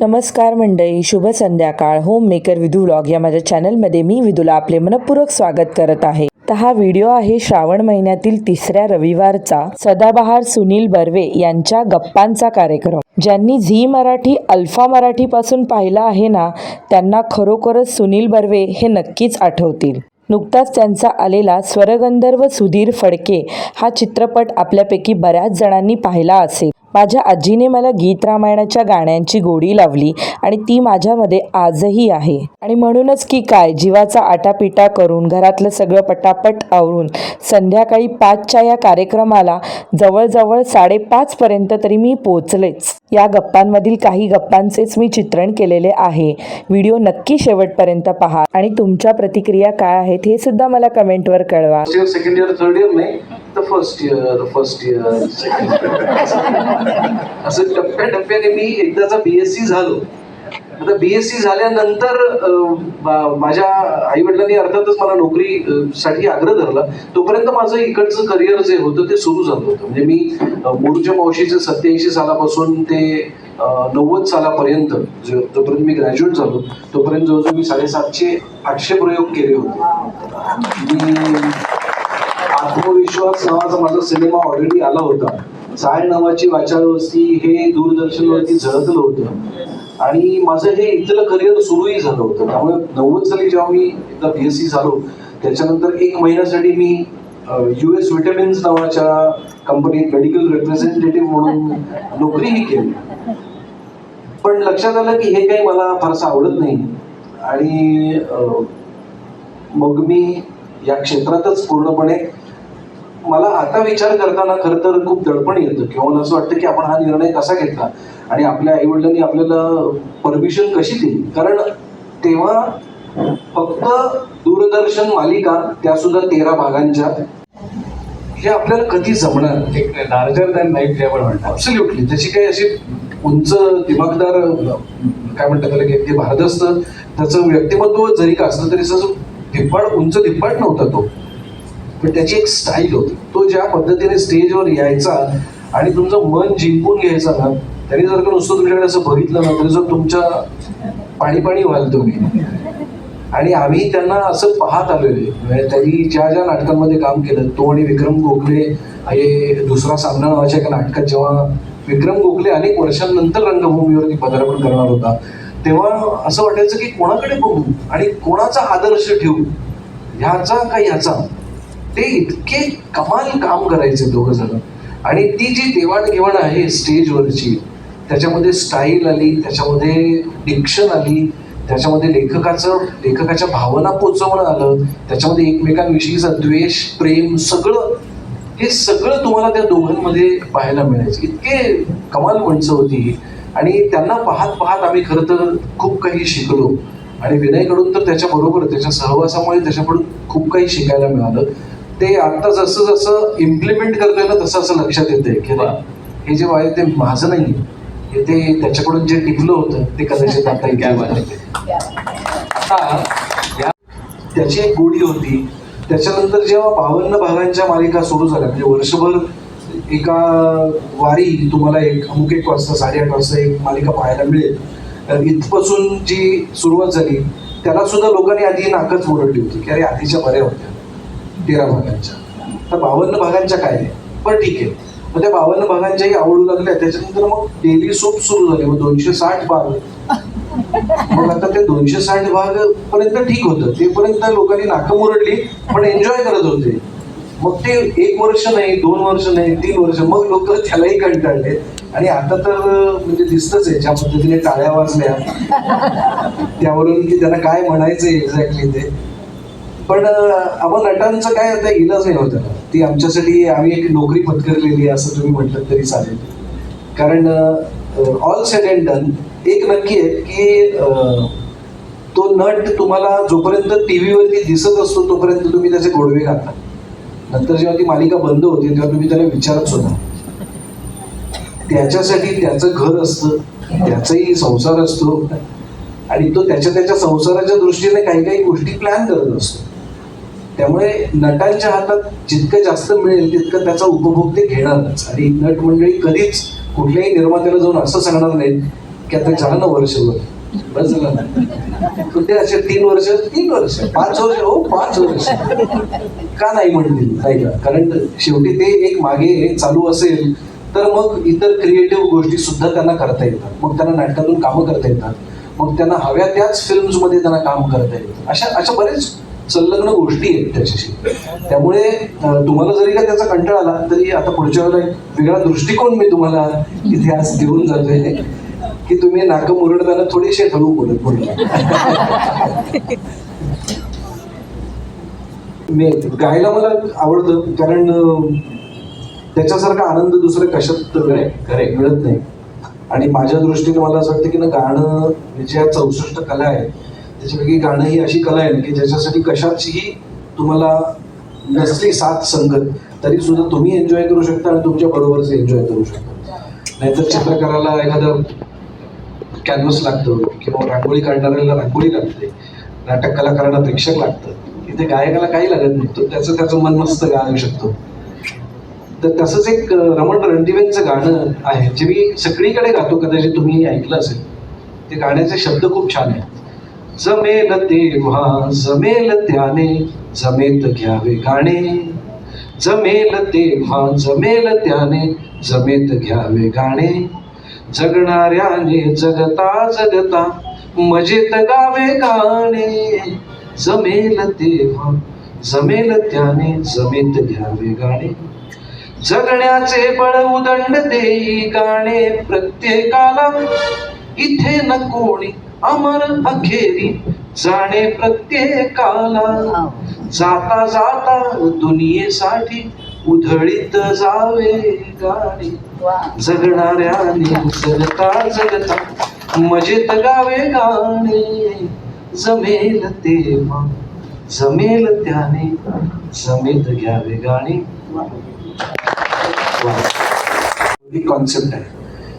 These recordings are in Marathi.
नमस्कार मंडळी शुभ संध्याकाळ. होम मेकर विधू व्लॉग या माझ्या चॅनलमध्ये मी विधूला आपले मनपूर्वक स्वागत करत आहे. तर हा व्हिडिओ आहे श्रावण महिन्यातील तिसऱ्या रविवारचा. सदाबहार सुनील बर्वे यांच्या गप्पांचा कार्यक्रम. ज्यांनी झी मराठी अल्फा मराठीपासून पाहिला आहे ना त्यांना खरोखरच सुनील बर्वे हे नक्कीच आठवतील. नुकताच त्यांचा आलेला स्वरगंधर्व सुधीर फडके हा चित्रपट आपल्यापैकी बऱ्याच जणांनी पाहिला असेल. माझ्या आजीने मला गीत रामायणाच्या गाण्यांची गोडी लावली आणि ती माझ्यामध्ये आजही आहे. आणि म्हणूनच की काय जीवाचा आटापिटा करून घरातलं सगळं पटापट आवरून संध्याकाळी पाचच्या या कार्यक्रमाला जवळजवळ साडेपाचपर्यंत तरी मी पोचलेच. या गप्पांमधील काही गप्पांचेच मी चित्रण केलेले आहे. व्हिडिओ नक्की शेवटपर्यंत पहा. आणि तुमच्या प्रतिक्रिया काय आहेत हे सुद्धा मला कमेंटवर कळवा. सेकंड इयर थर्ड इयर नाही तर फर्स्ट इयर फर्स्ट इयर असं टप्प्याटप्प्याने मी एकदाचा बीएससी झालो. आता बीएससी झाल्यानंतर माझ्या आई वडिलांनी अर्थातच मला नोकरी साठी आग्रह धरला. तोपर्यंत माझं इकडचं करिअर जे होतं ते सुरू झालं होतं. म्हणजे मी मूळच्या मावशीचे सत्याऐंशी सालापासून ते नव्वद सालापर्यंत जो जोपर्यंत मी ग्रॅज्युएट झालो तोपर्यंत जवळजवळ मी साडेसातशे आठशे प्रयोग केले होते. मी आत्मविश्वास नावाचा माझा सिनेमा ऑलरेडी आला होता. चाळ नावाची वाचारवस्ती हे दूरदर्शनवरती झळकलं होतं. आणि माझं हे इथलं करिअर सुरूही झालं होतं. त्यामुळे नव्वद साली जेव्हा मी एकदा बी एस सी झालो त्याच्यानंतर एक महिन्यासाठी मी यू एस विटॅमिन्स नावाच्या कंपनीत मेडिकल रिप्रेझेंटेटिव्ह म्हणून नोकरीही केली. पण लक्षात आलं की हे काही मला फारसं आवडत नाही. आणि मग मी या क्षेत्रातच पूर्णपणे मला आता विचार करताना खरं तर खूप दडपण येतं. किंवा मला असं वाटतं की आपण हा निर्णय कसा घेतला? आणि आपल्या आईवडिलांनी आपल्याला परमिशन कशी दिली? कारण तेव्हा फक्त दूरदर्शन मालिका त्या सुद्धा तेरा भागांच्या. हे आपल्याला कधी जमणार? एक लार्जर दॅन लाईफ जे आपण म्हणतो ॲब्सल्युटली त्याची काही अशी उंच दिमागदार काय म्हणतात त्याला की ते भारदस्त त्याचं व्यक्तिमत्व जरी का असलं तरी असं धिप्पाड उंच धिप्पाड नव्हता तो. पण त्याची एक स्टाईल होती. तो ज्या पद्धतीने स्टेजवर यायचा आणि तुमचं मन जिंकून घ्यायचा ना त्यांनी जर का नुसतं तुमच्याकडे असं बघितलं ना तरी जर तुमच्या पाणी पाणी व्हाल तुम्ही. आणि आम्ही त्यांना असं पाहत आलेले म्हणजे त्यांनी ज्या ज्या नाटकांमध्ये काम केलं तो आणि विक्रम गोखले हे दुसरा सामना नावाच्या एका नाटकात जेव्हा विक्रम गोखले अनेक वर्षांनंतर रंगभूमीवरती पदार्पण करणार होता तेव्हा असं वाटायचं की कोणाकडे बघू आणि कोणाचा आदर्श ठेवू? ह्याचा का ह्याचा? ते इतके कमाल काम करायचे दोघं जण. आणि ती जी देवाणघेवाण आहे स्टेजवरची त्याच्यामध्ये स्टाईल आली त्याच्यामध्ये डिक्शन आली त्याच्यामध्ये लेखकाचं लेखकाच्या भावना पोचवणं आलं त्याच्यामध्ये एकमेकांविषयीचा द्वेष प्रेम सगळं हे सगळं तुम्हाला त्या दोघांमध्ये पाहायला मिळायचं. इतके कमाल माणसं होती आणि त्यांना पाहत पाहत आम्ही खरं तर खूप काही शिकलो. आणि विनयकडून तर त्याच्याबरोबर त्याच्या सहवासामुळे त्याच्याकडून खूप काही शिकायला मिळालं. ते आत्ता जसं जसं इम्प्लिमेंट करतोय ना तसं असं लक्षात येतंय की हे जे आहे ते माझं नाही हे ते त्याच्याकडून जे टिकलं होतं ते कदाचित आता. आता या त्याची एक गोडी होती. त्याच्यानंतर जेव्हा बावन्न भागांच्या मालिका सुरू झाल्या म्हणजे वर्षभर एका वारी तुम्हाला एक अमुक एक वाजता साडेआठ वाजता एक मालिका पाहायला मिळेल. तर इथपासून जी सुरुवात झाली त्याला सुद्धा लोकांनी आधी नाकच मोडली होती की अरे आधीच्या बऱ्या होत्या तेरा भागांच्या. तर बावन्न भागांच्या काय? पण ठीक आहे. मग त्या बावन्न भागांच्याही आवडू लागल्या त्याच्यानंतर मग डेली सोप सुरू झाले. मग दोनशे साठ भाग मग आता ते दोनशे साठ भाग पर्यंत ठीक होतं. तेपर्यंत लोकांनी नाकं मुरडली पण एन्जॉय करत होते. मग ते एक वर्ष नाही दोन वर्ष नाही तीन वर्ष. मग लोक त्यालाही कंटाळले. आणि आता तर म्हणजे दिसतच आहे ज्या पद्धतीने टाळ्या वाजल्या. त्यावरून की त्यांना काय म्हणायचं एक्झॅक्टली ते. पण आपण नटांचं काय आता इलाज नाही होतं ती आमच्यासाठी आम्ही एक नोकरी पत्करलेली आहे असं तुम्ही म्हटलं तरी चालेल. कारण ऑल सेट अँड डन एक नक्की आहे की तो नट तुम्हाला जोपर्यंत टी व्हीवरती दिसत असतो तोपर्यंत तुम्ही त्याचे गोडवे घालता. नंतर जेव्हा ती मालिका बंद होते तेव्हा तुम्ही त्याला विचारत सुद्धा. त्याच्यासाठी त्याचं घर असतं त्याचाही संसार असतो आणि तो त्याच्या त्याच्या संसाराच्या दृष्टीने काही काही गोष्टी प्लॅन करत असतो. त्यामुळे नटांच्या हातात जितकं जास्त मिळेल तितकं त्याचा उपभोग ते घेणारच. आणि नट मंडळी कधीच कुठल्याही निर्मात्याला जाऊन असं सांगणार नाही की आता झालं ना वर्षभर बस पण ते असे तीन वर्ष? तीन वर्ष. पाच वर्ष. हो पाच वर्ष. का नाही म्हणतील? नाही का? कारण शेवटी ते एक मागे चालू असेल तर मग इतर क्रिएटिव्ह गोष्टी सुद्धा त्यांना करता येतात. मग त्यांना नाटकातून कामं करता येतात. मग त्यांना हव्या त्याच फिल्म्समध्ये त्यांना काम करता येतं अशा अशा बरेच संलग्न गोष्टी आहेत त्याच्याशी. त्यामुळे तुम्हाला जरी का त्याचा कंटाळा आला तरी आता पुढच्या वेळेला एक वेगळा दृष्टिकोन मी तुम्हाला इथे आज देऊन जातोय की तुम्ही नाकं मुरडताना थोडीशी हळू बोलत बोलत. मी गायला मला आवडतं कारण त्याच्यासारखा आनंद दुसऱ्या कशात Correct, मिळत नाही. आणि माझ्या दृष्टीने मला असं वाटतं की ना गाणं म्हणजे ज्या चौसष्ट कला आहे त्याच्यापैकी गाणं ही अशी कला आहे ना की ज्याच्यासाठी कशाचीही तुम्हाला नसली साथ संगत तरी सुद्धा तुम्ही एन्जॉय करू शकता आणि तुमच्या बरोबरच एन्जॉय करू शकता. नाहीतर चित्रकाराला एखादं कॅनव्हस लागतं किंवा रांगोळी काढणाऱ्याला रांगोळी लागते नाटक कलाकारांना प्रेक्षक लागतं इथे गायकाला काही लागत नाही त्याचं त्याचं मन मस्त गायू शकतो. तर तसंच एक रमण रणदिवेंचं गाणं आहे जे मी सगळीकडे गातो कदाचित तुम्ही ऐकलं असेल ते गाण्याचे शब्द खूप छान आहेत. जमेल तेव्हा जमेल त्याने जमेत घ्यावे गाणे. जमेल तेव्हा जमेल त्याने जमेत घ्यावे गाणे. जगणाऱ्याने जगता जगता मजेत गावे गाणे. जमेल तेव्हा जमेल त्याने जमेत घ्यावे गाणे. जगण्याचे बळ उदंड देई गाणे प्रत्येकाला. इथे न कोणी अमर अखेरी जाणे प्रत्येकाला. जाता जाता दुनियेसाठी उधळीत जावे गाणे. जगणाऱ्याने जगता जगता मजेत गावे गाणे. जमेल तेव्हा जमेल त्याने जमेत घ्यावे गाणे. ही कॉन्सेप्ट आहे.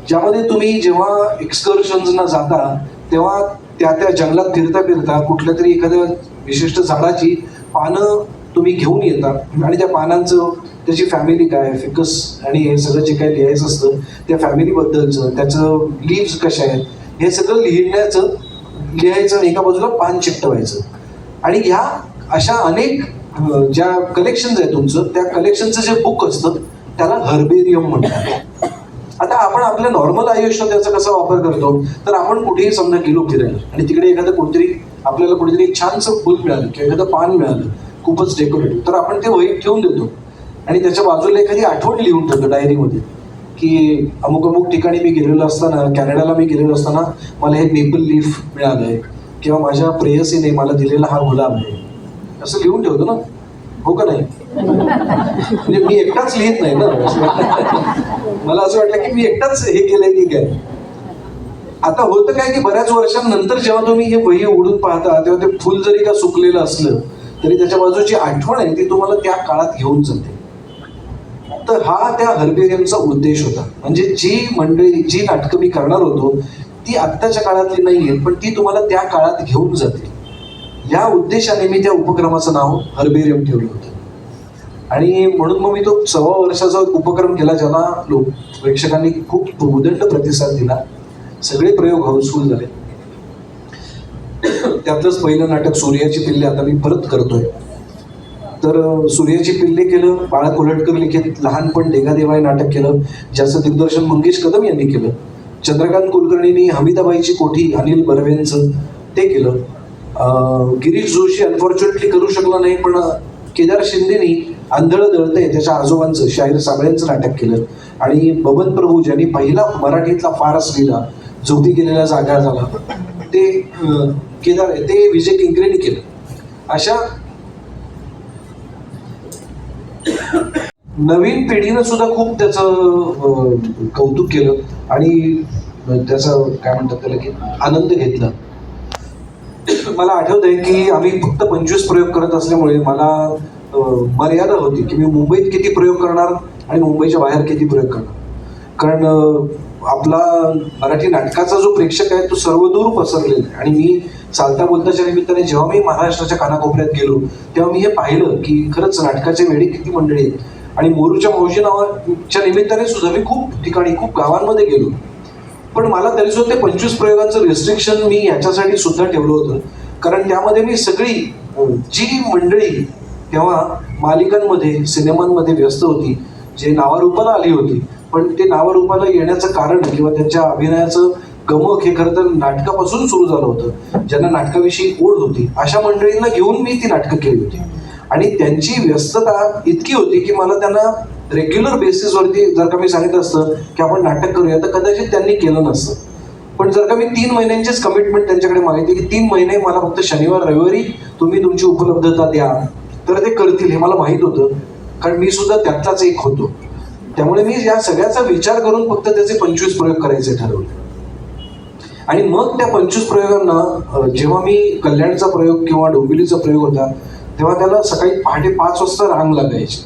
ज्यामध्ये तुम्ही जेव्हा एक्सकर्शन्सना जाता तेव्हा त्या त्या जंगलात फिरता फिरता कुठल्या तरी एखाद्या विशिष्ट झाडाची पानं तुम्ही घेऊन येता. आणि त्या पानांचं त्याची फॅमिली काय फिकस आणि हे सगळं जे काही लिहायचं असतं त्या फॅमिलीबद्दलचं त्याचं लिव्स कशा आहेत हे सगळं लिहिण्याचं लिहायचं आणि एका बाजूला पान चिकटवायचं आणि ह्या अशा अनेक ज्या कलेक्शन्स आहेत तुमचं त्या कलेक्शनचं जे बुक असतं त्याला हर्बेरियम म्हणतात. आता आपण आपल्या नॉर्मल आयुष्यात त्याचा कसा वापर करतो तर आपण कुठेही समजा गेलो फिरायला आणि तिकडे एखादं कोणतरी आपल्याला कुठेतरी छानसं फुल मिळालं किंवा एखादं पान मिळालं खूपच डेकोरेटिव्ह तर आपण ते वहीत ठेवून देतो. आणि त्याच्या बाजूला एखादी आठवण लिहून ठेवतो डायरीमध्ये की अमुक अमुक ठिकाणी मी गेलेलो असताना कॅनडाला मी गेलेलो असताना मला हे मेपल लीफ मिळालं आहे किंवा माझ्या प्रेयसीने मला दिलेला हा गुलाब आहे. असं लिहून ठेवतो ना. हो का नाही? म्हणजे मी एकटाच लिहित नाही ना. मला असं वाटलं की मी एकटाच हे केलंय की काय आता होतं काय की बऱ्याच वर्षांनंतर जेव्हा तुम्ही हे वही उडून पाहता तेव्हा ते फुल जरी का सुकलेलं असलं तरी त्याच्या बाजूची आठवण आहे ती तुम्हाला त्या काळात घेऊन जाते. तर हा त्या हर्बेरियमचा उद्देश होता. म्हणजे जी मंडळी जी नाटकं मी करणार होतो ती आत्ताच्या काळातली नाही आहेत पण ती तुम्हाला त्या काळात घेऊन जातील. या उद्देशाने मी त्या उपक्रमाचं नाव हर्बेरियम ठेवलं होतं. आणि म्हणून मग मी तो सव्वा वर्षाचा उपक्रम केला ज्याला लोक प्रेक्षकांनी खूप उदंड प्रतिसाद दिला. सगळे प्रयोग हाऊसफुल झाले. त्यातलंच पहिलं नाटक सूर्याची पिल्ले आता मी परत करतोय. तर सूर्याची पिल्ले केलं बाळा कोल्हटकर लिखित लहानपण देगादेवा नाटक केलं ज्याचं दिग्दर्शन मंगेश कदम यांनी केलं. चंद्रकांत कुलकर्णींनी हमीदाबाईची कोठी अनिल बर्वेंचं ते केलं. गिरीश जोशी अनफॉर्च्युनेटली करू शकला नाही पण केदार शिंदेनी आंधळ दळते त्याच्या आजोबांचं शाहीर साबळ्यांचं नाटक केलं. आणि बबन प्रभू ज्यांनी पहिला मराठीतला फारस लिहिला झोपी गेलेला जागा झाला ते केदार ते विजय किंकरेनी केलं. अशा नवीन पिढीनं सुद्धा खूप त्याचं कौतुक केलं आणि त्याचा काय म्हणतात त्याला की आनंद घेतला. मला आठवत आहे की आम्ही फक्त पंचवीस प्रयोग करत असल्यामुळे मला मर्यादा होती की मी मुंबईत किती प्रयोग करणार आणि मुंबईच्या बाहेर किती प्रयोग करणार. कारण आपला मराठी नाटकाचा जो प्रेक्षक आहे तो सर्वदूर पसरलेला आहे. आणि मी चालता बोलताच्या निमित्ताने जेव्हा मी महाराष्ट्राच्या कानाकोपऱ्यात गेलो तेव्हा मी हे पाहिलं की खरंच नाटकाचे वेळी किती मंडळी आहेत. आणि मोरूच्या मावशी नावाच्या निमित्ताने सुद्धा मी खूप ठिकाणी खूप गावांमध्ये गेलो. पण मला तरी सुद्धा ते पंचवीस प्रयोगांचं रिस्ट्रिक्शन मी याच्यासाठी सुद्धा ठेवलं होतं. कारण त्यामध्ये मी सगळी जी मंडळी तेव्हा मालिकांमध्ये सिनेमांमध्ये व्यस्त होती जे नावारूपाला आली होती पण ते नावारूपाला येण्याचं कारण किंवा त्यांच्या अभिनयाचं गमक हे खरं तर नाटकापासून सुरू झालं होतं. ज्यांना नाटकाविषयी ओढ होती अशा मंडळींना घेऊन मी ती नाटकं केली होती. आणि त्यांची व्यस्तता इतकी होती की मला त्यांना रेग्युलर बेसिसवरती जर का मी सांगितलं असतं की आपण नाटक करूया तर कदाचित त्यांनी केलं नसतं. पण जर का मी तीन महिन्यांचीच कमिटमेंट त्यांच्याकडे मागितली की तीन महिने मला फक्त शनिवार रविवारी तुम्ही तुमची उपलब्धता द्या. तर ते करतील हे मला माहीत होतं. कारण मी सुद्धा त्यातलाच एक होतो. त्यामुळे मी या सगळ्याचा विचार करून फक्त त्याचे पंचवीस प्रयोग करायचे ठरवले. आणि मग त्या पंचवीस प्रयोगांना जेव्हा मी कल्याणचा प्रयोग किंवा डोंबिवलीचा प्रयोग होता तेव्हा त्याला सकाळी पहाटे पाच वाजता रांग लागायची.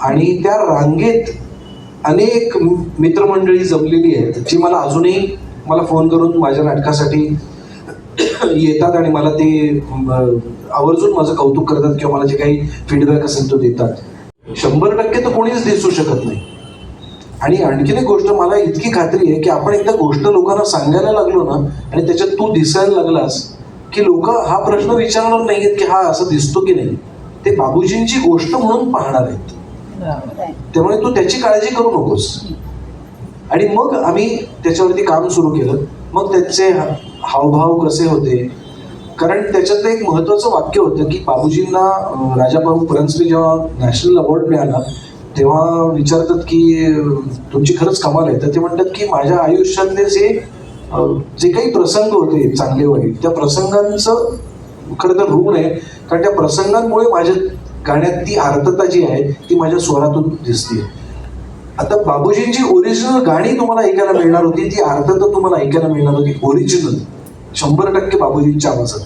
आणि त्या रांगेत अनेक मित्रमंडळी जमलेली आहेत जी मला अजूनही मला फोन करून माझ्या नाटकासाठी येतात आणि मला ते आवर्जून माझं कौतुक करतात किंवा मला जे काही फीडबॅक असेल तो देतात. शंभर टक्के तर कोणीच दिसू शकत नाही. आणि आणखीन एक गोष्ट मला इतकी खात्री आहे की आपण एकदा गोष्ट लोकांना सांगायला लागलो ना आणि त्याच्यात तू दिसायला लागलास की लोक हा प्रश्न विचारणार नाहीयेत की हा असं दिसतो की नाही. ते बाबूजींची गोष्ट म्हणून पाहणार आहेत. त्यामुळे तू त्याची काळजी करू नकोस. आणि मग आम्ही त्याच्यावरती काम सुरू केलं. मग त्याचे हा- हावभाव कसे होते? कारण त्याच्यात एक महत्वाचं वाक्य होतं की बाबूजींना अं, राजाभाऊ जेव्हा नॅशनल अवॉर्ड मिळाला तेव्हा विचारतात की तुमची खरंच कमाल आहे. तर ते म्हणतात की माझ्या आयुष्यातले जे जे काही प्रसंग होते चांगले वाईट त्या प्रसंगांचं खरं तर ऋण आहे कारण त्या प्रसंगांमुळे माझ्या गाण्यात ती आर्तता जी आहे ती माझ्या स्वरातून दिसते. आता बाबूजींची ओरिजिनल गाणी तुम्हाला ऐकायला मिळणार होती ती आर्तता तुम्हाला ऐकायला मिळणार होती ओरिजिनल शंभर टक्के बाबूजींच्या आवाजात.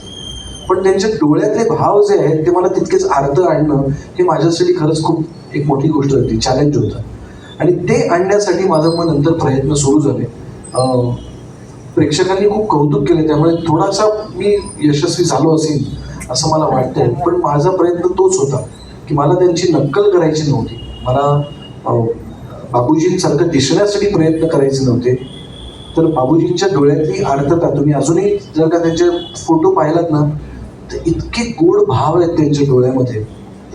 पण त्यांच्या डोळ्यातले भाव जे आहेत ते मला तितकेच अर्थ आणणं हे माझ्यासाठी खरंच खूप एक मोठी गोष्ट होती चॅलेंज होतं. आणि ते आणण्यासाठी माझं मग नंतर प्रयत्न सुरू झाले. प्रेक्षकांनी खूप कौतुक केले त्यामुळे थोडासा मी यशस्वी झालो असेल असं मला वाटतंय. पण माझा प्रयत्न तोच होता की मला त्यांची नक्कल करायची नव्हती. मला बाबूजींसारखं दिसण्यासाठी प्रयत्न करायचे नव्हते. तर बाबूजींच्या डोळ्यातली अर्थता तुम्ही अजूनही जर का त्यांचे फोटो पाहिलात ना तर इतके गोड भाव आहेत त्यांच्या डोळ्यामध्ये.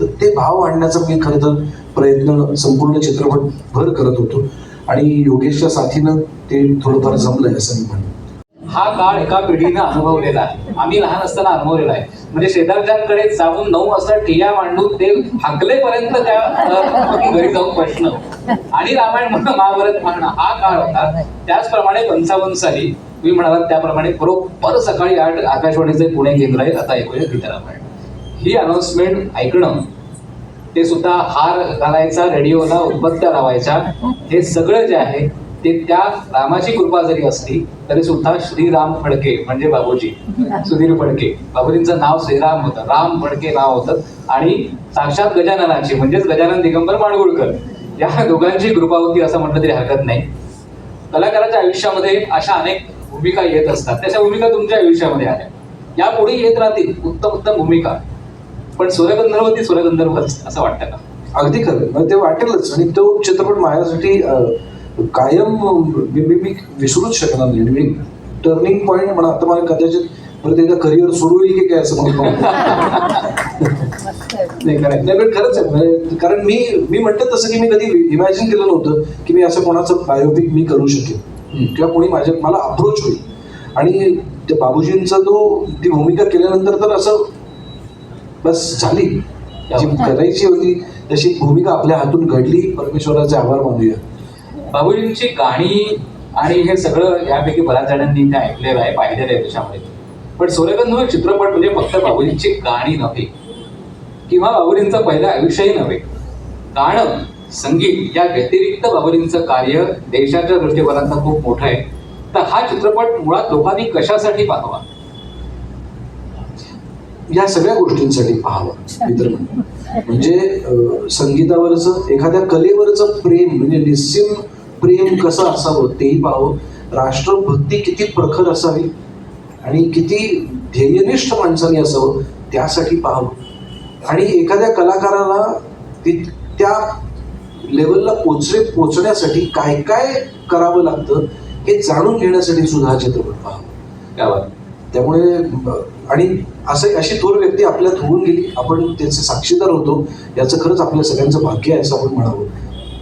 तर ते भाव आणण्याचा मी खरं तर प्रयत्न संपूर्ण चित्रपट भर करत होतो. आणि योगेशच्या साथीनं ते थोडंफार जमलंय असं मी म्हणतो हा काळ एका पिढीनं अनुभवलेला आहे. आम्ही लहान असताना अनुभवलेला आहे. म्हणजे शेजारच्याकडे जाऊन नऊ वाजता ठिया मांडून ते हाकलेपर्यंत त्या घरी जाऊन प्रश्न. आणि रामायण म्हणणं महाभारत म्हणणं हा काळ होता. त्याचप्रमाणे पंचावन्न साली तुम्ही म्हणालात त्याप्रमाणे बरोबर सकाळी आठ आकाशवाणीचे पुणे केंद्र आहे आता ऐकूया गीता रामायण. ही अनाउन्समेंट ऐकणं ते सुद्धा हार घालायचा रेडिओला उदबत्त्या लावायच्या हे सगळं जे आहे ते त्या रामाची कृपा जरी असली तरी सुद्धा श्रीराम फडके म्हणजे बाबूजी सुधीर फडके. बाबूजींचं नाव श्रीराम होतं. राम फडके नाव होतं. आणि साक्षात गजाननाची म्हणजेच गजानन दिगंबर माडगुळकर. या दोघांची कृपा होती असं म्हटलं तरी हरकत नाही. कलाकाराच्या आयुष्यामध्ये अशा अनेक भूमिका येत असतात. त्याच्या भूमिका तुमच्या आयुष्यामध्ये आल्या. यापुढे येत राहतील उत्तम उत्तम भूमिका. पण सूर्यगंधर्व ती सूर्यगंधर्वच असं वाटतं का? अगदी खरं मग ते वाटेलच. आणि तो चित्रपट माझ्यासाठी कायम मी मी- मी विसरूच शकणार नाही. मी टर्निंग पॉईंट म्हणा आता मला कदाचित परत एकदा करिअर सुरू होईल की काय असं नाही. खरं नाही पण खरंच आहे. म्हणजे कारण मी मी म्हणतो तसं की मी कधी इमॅजिन केलं नव्हतं की मी असं कोणाचं बायोपिक मी करू शकेन. किंवा कोणी माझ्या मला अप्रोच होईल. आणि त्या बाबूजींचा तो ती भूमिका केल्यानंतर तर असं बस झाली. जी करायची होती तशी भूमिका आपल्या हातून घडली. परमेश्वराचे आभार मानूया. बाबूजींची गाणी आणि हे सगळं यापैकी बऱ्याच जणांनी ते ऐकलेलं आहे पाहिलेलं आहे त्याच्यामध्ये पण सूर्यगंधर्व चित्रपट म्हणजे फक्त बाबूजींची गाणी नव्हे किंवा बाबूजींचं पहिलं आयुष्यही नव्हे. गाणं संगीत या व्यतिरिक्त बाबूजींचं कार्य देशाच्या दृष्टिकोनातनं खूप मोठं आहे. तर हा चित्रपट मुळात लोकांनी कशासाठी पाहावा? या सगळ्या गोष्टींसाठी पाहावा मित्र म्हणजे. म्हणजे संगीतावरचं एखाद्या कलेवरचं प्रेम म्हणजे निस्सिम प्रेम कसं असावं? तेही पाहावं. राष्ट्रभक्ती किती प्रखर असावी? आणि किती ध्येयनिष्ठ माणसाने असावं? त्यासाठी पाहावं. आणि एखाद्या कलाकाराला ती त्या लेवलला पोचणे पोचण्यासाठी काय काय करावं लागतं हे जाणून घेण्यासाठी सुद्धा हा चित्रपट पाहावा. बात. त्यामुळे आणि असं अशी थोर व्यक्ती आपल्यात होऊन गेली. आपण त्याचे साक्षीदार होतो. याचं खरंच आपल्या सगळ्यांचं भाग्य आहे असं आपण म्हणावं.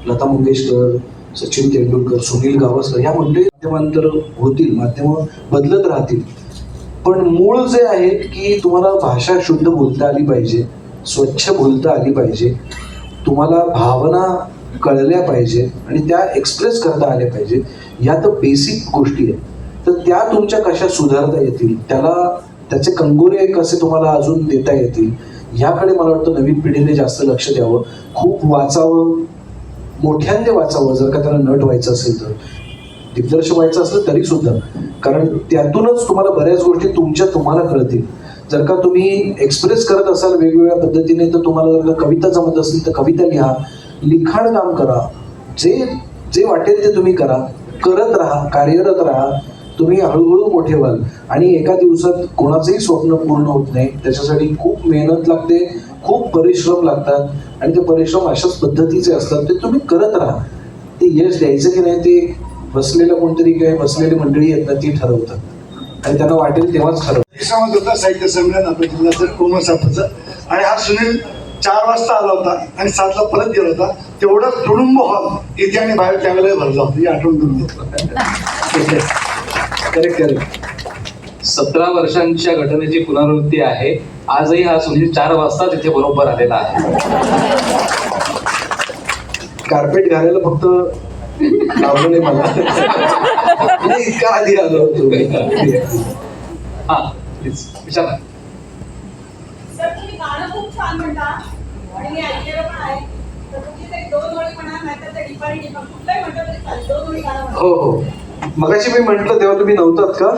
लता मंगेशकर सचिन तेंडुलकर सुनील गावस्कर या मंडळी माध्यमांतर होतील माध्यमं बदलत राहतील. पण मूळ जे आहे की तुम्हाला भाषा शुद्ध बोलता आली पाहिजे स्वच्छ बोलता आली पाहिजे तुम्हाला भावना कळल्या पाहिजे आणि त्या एक्सप्रेस करता आल्या पाहिजे या तर बेसिक गोष्टी आहेत. तर त्या तुमच्या कशा सुधारता येतील त्याला त्याचे कंगोरे कसे तुम्हाला अजून देता येतील ह्याकडे मला वाटतं नवीन पिढीने जास्त लक्ष द्यावं. खूप वाचावं मोठ्यांनी वाचावं जर का त्यांना नट व्हायचं असेल तर. दिग्दर्शक व्हायचं असलं तरी सुद्धा. कारण त्यातूनच तुम्हाला बऱ्याच गोष्टी तुमच्या तुम्हाला कळतील. जर का तुम्ही एक्सप्रेस करत असाल वेगवेगळ्या पद्धतीने तर तुम्हाला जर का कविता जमत असतील तर कविता लिहा. लिखाण काम करा. जे जे वाटेल ते तुम्ही करा. करत राहा कार्यरत राहा. तुम्ही हळूहळू मोठे व्हाल. आणि एका दिवसात कोणाचंही स्वप्न पूर्ण होत नाही. त्याच्यासाठी खूप मेहनत लागते. खूप परिश्रम लागतात आणि ते परिश्रम अशाच पद्धतीचे असतात ते तुम्ही करत राहा. ते यश द्यायचं की नाही ते बसलेलं कोणतरी किंवा बसलेली मंडळी आहेत ना ती ठरवतात. आणि त्यांना वाटेल तेव्हाच होता साहित्य संमेलन आपल्या जिल्ह्याचं साहेबाचं. आणि हा सुनील चार वाजता आला होता आणि सातला परत गेला होता. तेवढं तुडुंब हॉल इथे आणि बाहेर त्यावेळेला भरला होता. ही आठवण करून करेक्ट करेक्ट सतरा वर्षांच्या घटनेची पुनरावृत्ती आहे. आजही हा सुनील चार वाजता तिथे बरोबर आलेला आहे. कार्पेट घालायला फक्त लावलं नाही मला. मी इतका आधी आलो होतो. हा प्लीज विचारा. सर तुम्ही गाणं खूप छान म्हणता आणि मी ऐकलेलं पण आहे. तर तुम्ही ते दोन ओळी म्हणा नाहीतर ते डिपारी डिपा कुठलाही म्हणतो तरी चालेल. दोन ओळी गाणं म्हणा. हो हो. मगाशी मी म्हंटल तेव्हा तुम्ही नव्हतात का?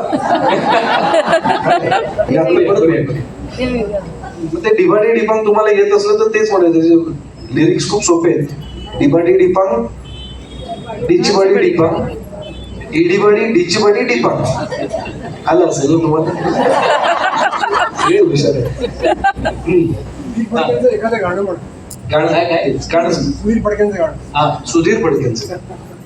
ते डिबाडी डिपांग तुम्हाला येत असलं तर तेच म्हणायचं. लिरिक्स खूप सोपे आहेत. डिबाडी डिपांग डिचीबाडी डिपांग इडीबाडी डिचीबाडी डिपांग. आलं असेल ना तुम्हाला? हुशार आहे. गाणं काय, काय? गाणं सुनील फडक्यांचं गाणं. हा सुधीर फडकेंचं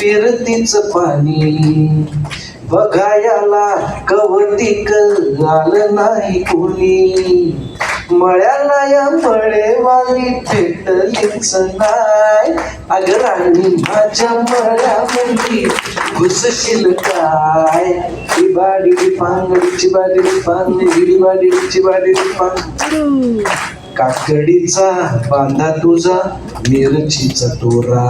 पिरतीच पाणी. बघायला कवती आलं नाही कोणी. मळ्याला या मळेवाली भेटलीच नाही अगं राणी माझ्या मळ्यामध्ये घुसशील काय? बाडी पांगडीची बाडी पांगडी बाडीची बाडी डिपांग काकडीचा बांधा तुझा मिरचीचा तोरा.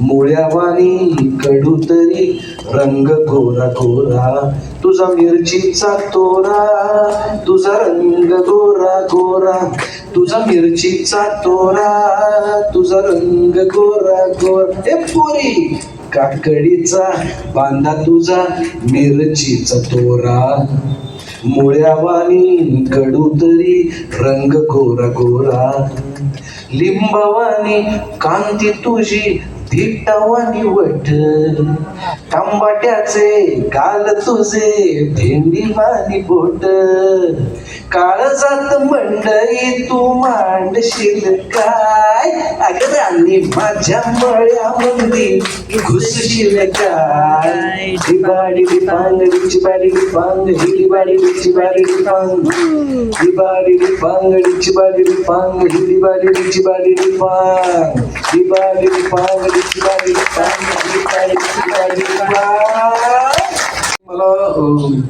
मुळ्यावानी कडू तरी रंग गोरा गोरा. तुझा मिरचीचा तोरा तुझा रंग गोरा गोरा. तुझा मिरचीचा तोरा तुझा रंग गोरा गोरा. ए पोरी काकडीचा बांधा तुझा मिरचीचा तोरा. मुळ्यावानी कडू तरी रंग गोरा गोरा. लिंबावानी कांती तुझी the one you would तांबाट्याचे गाल तुझे भेंडी भेंडीवानी बोट. काळ जात मंडई तू मांडशील काय? अगं राणी माझ्या मळ्यामध्ये घुसशील काय? दिबाडी दिपांग डिची बाडी डिपांग हिडी बाडी डिची बाडी डिपांग डिबाडी डिपांग डिची बाडी डिपांग हिडी बाडी डिची बाडी डिपांग डिबाडी डिपांग डिची डिपांग हिडी बाडी मला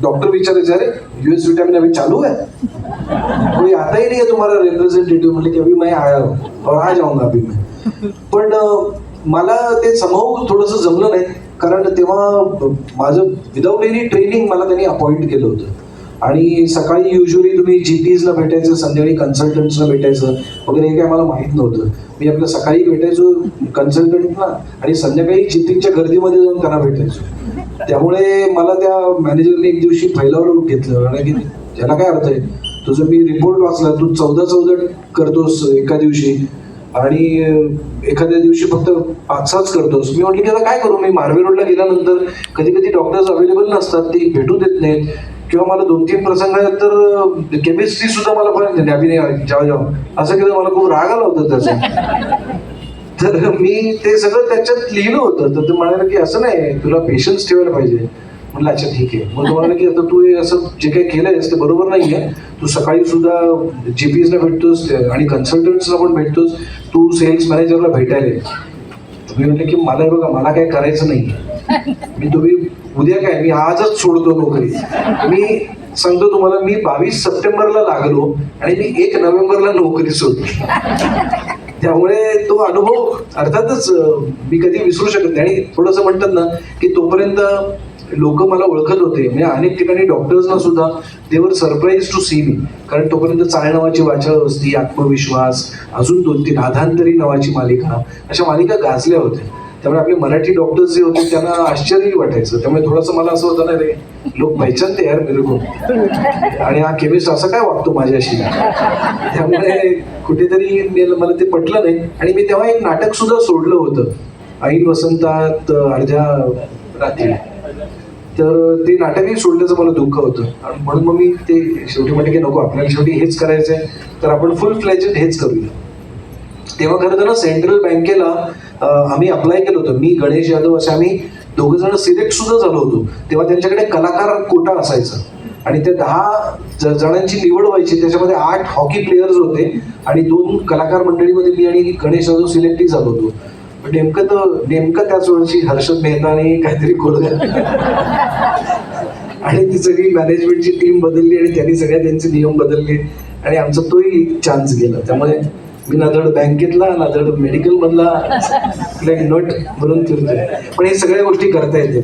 डॉक्टर विचारायचे अरे युएस विटामिन अभी चालू आहे? कोई आता ही नहीं है तुम्हारा रिप्रेझेंटेटिव्ह म्हणले की अभी मैं आया और आ जाऊंगा अभी मैं पण मला ते समोर थोडंसं जमलं नाही कारण तेव्हा माझं विदाऊट एनी ट्रेनिंग मला त्यांनी अपॉइंट केलं होतं. आणि सकाळी युजली तुम्ही जीपीजला भेटायचं संध्याकाळी कन्सल्टंट्सला भेटायचं वगैरे हे काय मला माहीत नव्हतं. मी आपलं सकाळी भेटायचो कन्सल्टंटला आणि संध्याकाळी जीपीच्या गर्दीमध्ये जाऊन त्यांना भेटायचो. त्यामुळे मला त्या मॅनेजरने एक दिवशी फैलावर घेतलं आणि की त्याला काय अर्थ आहे? तुझं मी रिपोर्ट वाचला तू चौदा चौदा करतोस एका दिवशी. आणि एखाद्या दिवशी फक्त पाच सहाच करतोस. मी म्हटलं की आता काय करू? मी मार्वे रोडला गेल्यानंतर कधी कधी डॉक्टर्स अवेलेबल नसतात ते भेटू देत नाहीत. किंवा मला दोन तीन प्रसंग आहेत तर केमिस्ट्री सुद्धा मला पण अभिनय जेव्हा जेव्हा. असं केलं मला खूप राग आला होता त्याचा. तर मी ते सगळं त्याच्यात लिहिलं होतं. तर ते म्हणाले की असं नाही तुला पेशन्स ठेवायला पाहिजे. म्हणलं अच्छा ठीक आहे. मग तुम्हाला की आता तू असं जे काही केलंयस ते बरोबर नाही आहे. तू सकाळी सुद्धा जीपीएसला भेटतोस आणि कन्सल्टंट्सला पण भेटतोस. तू सेल्स मॅनेजरला भेटायला. तुम्ही म्हटलं की मला बघा मला काय करायचं नाही मी तुम्ही उद्या काय मी आजच सोडतो नोकरी. मी सांगतो तुम्हाला मी बावीस सप्टेंबरला लागलो आणि मी एक नोव्हेंबरला नोकरी सोडली. त्यामुळे तो अनुभव अर्थातच मी कधी विसरू शकत नाही. आणि थोडंसं म्हणतात ना की तोपर्यंत लोक मला ओळखत होते. म्हणजे अनेक ठिकाणी डॉक्टर्सना सुद्धा देवर सरप्राईज टू सी मी कारण तोपर्यंत चाळ नावाची वाचळ असती आत्मविश्वास अजून दोन तीन आधांतरी नावाची मालिका अशा मालिका गाजल्या होत्या. त्यामुळे आपले मराठी डॉक्टर्स जे होते त्यांना आश्चर्यही वाटायचं. त्यामुळे थोडंसं मला असं होतं ना रे लोक पहिचानते यार मेरे को. आणि हा केमिस्ट असं काय वागतो माझ्याशी? त्यामुळे कुठेतरी मला ते पटलं नाही. आणि मी तेव्हा एक नाटक सुद्धा सोडलं होतं. ऐन वसंतात अर्ध्या रात्री. तर ते नाटकही सोडल्याचं मला दुःख होतं. आणि म्हणून मग मी ते शेवटी म्हटलं की नको आपल्याला शेवटी हेच करायचंय. तर आपण फुल फ्लॅजेड हेच करूया. तेव्हा खरं तर ना सेंट्रल बँकेला आम्ही अप्लाय केलं होतं. मी गणेश यादव असे आम्ही दोघं जण सिलेक्ट सुद्धा झालो होतो. तेव्हा त्यांच्याकडे कलाकार कोटा असायचा. आणि त्या दहा ज- जणांची निवड व्हायची. त्याच्यामध्ये आठ हॉकी प्लेयर्स होते. आणि दोन कलाकार मंडळीमध्ये मी आणि गणेश यादव सिलेक्टही झालो होतो. पण नेमकं तर नेमकं त्याच वर्षी हर्षद मेहताने काहीतरी करून आणि ती सगळी मॅनेजमेंटची टीम बदलली आणि त्यांनी सगळ्या त्यांचे नियम बदलले. आणि आमचा तोही चान्स गेला. त्यामुळे मी ना धड बँकेतला ना धड मेडिकल मधला नट म्हणून फिरतोय. पण हे सगळ्या गोष्टी करता येते.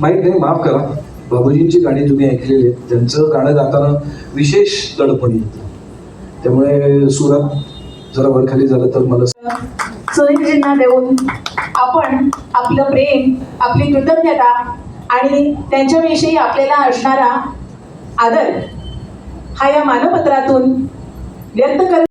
माहीत नाही माफ करा. बाबूजींची गाणी तुम्ही ऐकलेली आहेत. त्यांचं गाणं गाताना विशेष दडपण येतं. त्यामुळे सुरात जरा वरखाली झालं तर मला सुनीलजींना देऊन. आपण आपलं प्रेम आपली कृतज्ञता आणि त्यांच्याविषयी आपल्याला असणारा आदर हा या मानपत्रातून व्यक्त कर